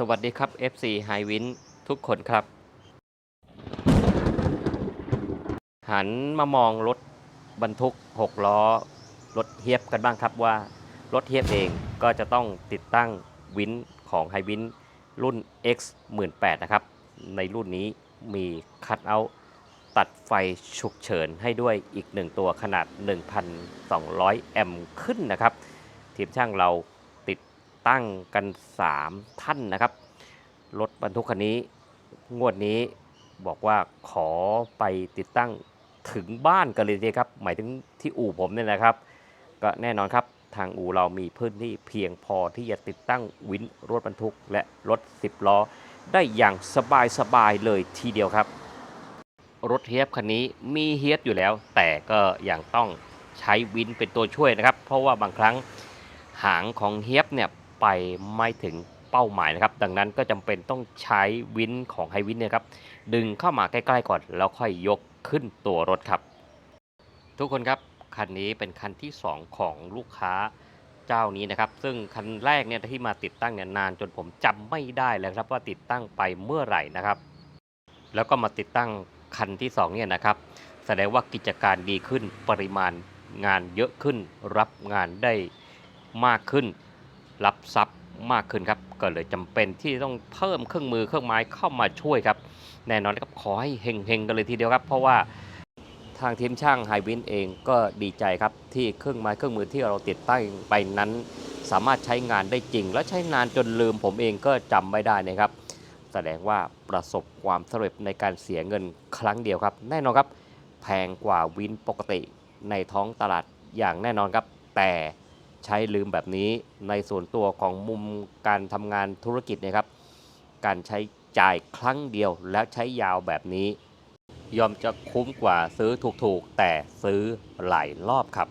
สวัสดีครับ FC h i w i n ทุกคนครับ หันมามองรถบรรทุก 6 ล้อ รถเฮียบกันบ้างครับว่า รถเฮียบเองก็จะต้องติดตั้งวินของ h i w i n รุ่น X 1 8 0 0นะครับ ในรุ่นนี้มีคัตเอาตัดไฟฉุกเฉินให้ด้วยอีกหนึ่งตัวขนาด 1,200 แอมป์ขึ้นนะครับ ทีมช่างเรา ตั้งกัน 3 ท่านนะครับ รถบรรทุกคันนี้ งวดนี้บอกว่าขอไปติดตั้งถึงบ้านกันเลยทีเดีครับ หมายถึงที่อู่ผมเนี่ยนะครับ ก็แน่นอนครับทางอู่เรามีพื้นที่เพียงพอที่จะติดตั้งวินรถบรรทุก และรถ 10 ล้อ ได้อย่างสบายๆเลยทีเดียวครับ รถเฮียบคันนี้มีเฮียบอยู่แล้ว แต่ก็ยังต้องใช้วินเป็นตัวช่วยนะครับ เพราะว่าบางครั้งหางของเฮียบเนี่ย ไปไม่ถึงเป้าหมายนะครับ ดังนั้นก็จำเป็นต้องใช้วินของไฮวินเนี่ยครับดึงเข้ามาใกล้ๆก่อน แล้วค่อยยกขึ้นตัวรถครับ ทุกคนครับคันนี้เป็นคันที่ 2 ของลูกค้าเจ้านี้นะครับ ซึ่งคันแรกเนี่ยที่มาติดตั้งเนี่ยนานจนผมจำไม่ได้เลยครับว่าติดตั้งไปเมื่อไหร่นะครับ แล้วก็มาติดตั้งคันที่2เนี่ยนะครับ แสดงว่ากิจการดีขึ้นปริมาณงานเยอะขึ้นรับงานได้มากขึ้น รับทรัพย์มากขึ้นครับก็เลยจำเป็นที่ต้องเพิ่มเครื่องมือเครื่องไม้เข้ามาช่วยครับ แน่นอนนะครับขอให้เฮงๆกันเลยทีเดียวครับ เพราะว่าทางทีมช่างไฮวินเองก็ดีใจครับที่เครื่องไม้เครื่องมือที่เราติดตั้งไปนั้น สามารถใช้งานได้จริง และใช้นานจนลืมผมเองก็จำไม่ได้นะครับ แสดงว่าประสบความสำเร็จในการเสียเงินครั้งเดียวครับ แน่นอนครับ แพงกว่าวินปกติในท้องตลาดอย่างแน่นอนครับ แต่ ใช้ลืมแบบนี้ในส่วนตัวของมุมการทำงานธุรกิจนะครับ การใช้จ่ายครั้งเดียวแล้วใช้ยาวแบบนี้ ยอมจะคุ้มกว่าซื้อถูกๆ แต่ซื้อหลายรอบครับ